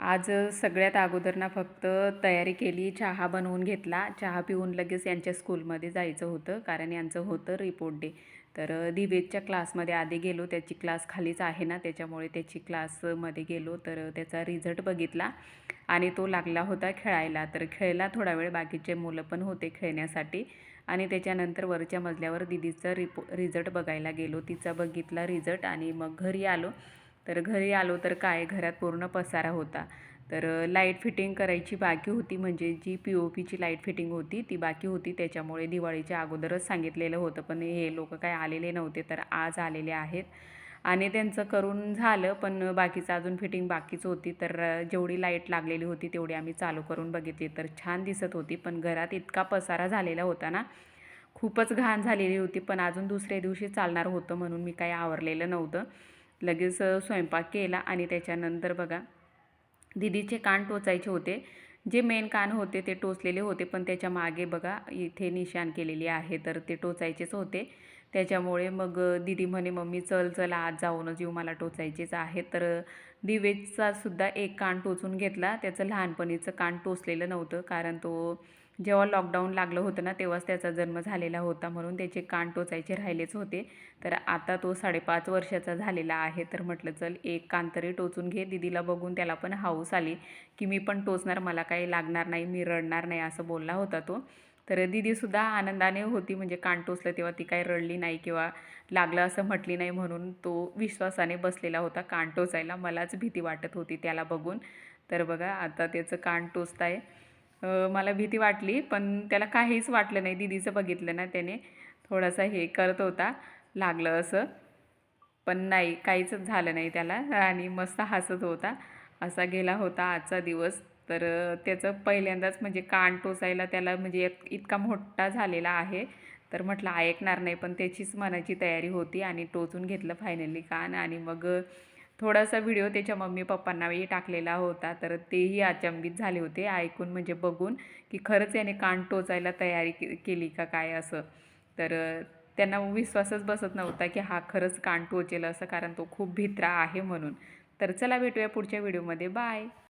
आज सगळ्यात अगोदर ना फक्त तयारी केली चहा बनवून घेतला. चहा पिऊन लगेच यांच्या स्कूलमध्ये जायचं होतं कारण यांचं होतं रिपोर्ट डे तर दिवेदच्या क्लासमध्ये आधी गेलो त्याची क्लास खालीच आहे ना त्याच्यामुळे त्याची क्लासमध्ये गेलो तर त्याचा रिझल्ट बघितला आणि तो लागला होता खेळायला. तर खेळला थोडा वेळ बाकीचे मुलं पण होते खेळण्यासाठी आणि त्याच्यानंतर वरच्या मजल्यावर दिदीचा रिपो रिझल्ट बघायला गेलो. तिचा बघितला रिझल्ट आणि मग घरी आलो. तर घरी आलो तर काय? घरात पूर्ण पसारा होता. तर लाइट फिटिंग करायची बाकी होती. म्हणजे जी पी ओ पीची लाइट फिटिंग होती ती बाकी होती. त्याच्यामुळे दिवाळीच्या अगोदरच सांगितलेलं होतं. पण हे लोक काय आलेले नव्हते तर आज आलेले आहेत. आणि त्यांचं करून झालं पण बाकीचं अजून फिटिंग बाकीच होती. तर जेवढी लाइट लागलेली होती तेवढी आम्ही चालू करून बघितली. तर छान दिसत होती पण घरात इतका पसारा झालेला होता ना खूपच घाण झालेली होती. पण अजून दुसऱ्या दिवशी चालणार होतं म्हणून मी काही आवरलेलं नव्हतं. लगेच स्वयंपाक केला आणि त्याच्यानंतर बघा दिदीचे कान टोचायचे होते. जे मेन कान होते ते टोचलेले होते पण त्याच्यामागे बघा इथे निशाण केलेली आहे तर ते टोचायचेच होते. त्याच्यामुळे मग दिदी म्हणे मम्मी चल चल आज जाऊनच येऊ मला टोचायचेच आहे. तर दिवेचा सुद्धा एक कान टोचून घेतला. त्याचं लहानपणीचं कान टोचलेलं नव्हतं कारण तो जेव्हा लॉकडाऊन लागलं होतं ना तेव्हाच त्याचा जन्म झालेला होता म्हणून त्याचे कान टोचायचे राहिलेच होते. तर आता तो साडेपाच वर्षाचा झालेला आहे. तर म्हटलं चल एक कान तरी टोचून घे. दिदीला बघून त्याला पण हाऊस आली की मी पण टोचणार मला काही लागणार नाही मी रडणार नाही असं बोलला होता तो. तर दिदीसुद्धा आनंदाने होती म्हणजे कान टोचलं तेव्हा ती काही रडली नाही किंवा लागलं असं म्हटली नाही म्हणून तो विश्वासाने बसलेला होता कान टोचायला. मलाच भीती वाटत होती त्याला बघून. तर बघा आता त्याचं कान टोचत आहे मला भीती वाटली पण त्याला काहीच वाटलं नाही. दिदीचं बघितलं ना त्याने. थोडासा हे करत होता लागलं असं. पण नाही काहीच झालं नाही त्याला. आणि मस्त हसत होता. असा गेला होता आजचा दिवस. तर त्याचं पहिल्यांदाच म्हणजे कान टोचायला त्याला म्हणजे इतका मोठा झालेला आहे. तर म्हटलं ऐकणार नाही. पण त्याचीच मनाची तयारी होती आणि टोचून घेतलं फायनली कान. आणि मग थोडासा व्हिडिओ त्याच्या मम्मी पप्पांनाही टाकलेला होता तर तेही अचंबित झाले होते. ऐकून म्हणजे बघून की खरंच याने कान टोचायला तयारी के केली का काय असं. तर त्यांना विश्वासच बसत नव्हता की हा खरंच कान टोचेल असं कारण तो खूप भित्रा आहे म्हणून. तर चला भेटूया पुढच्या व्हिडिओमध्ये. बाय!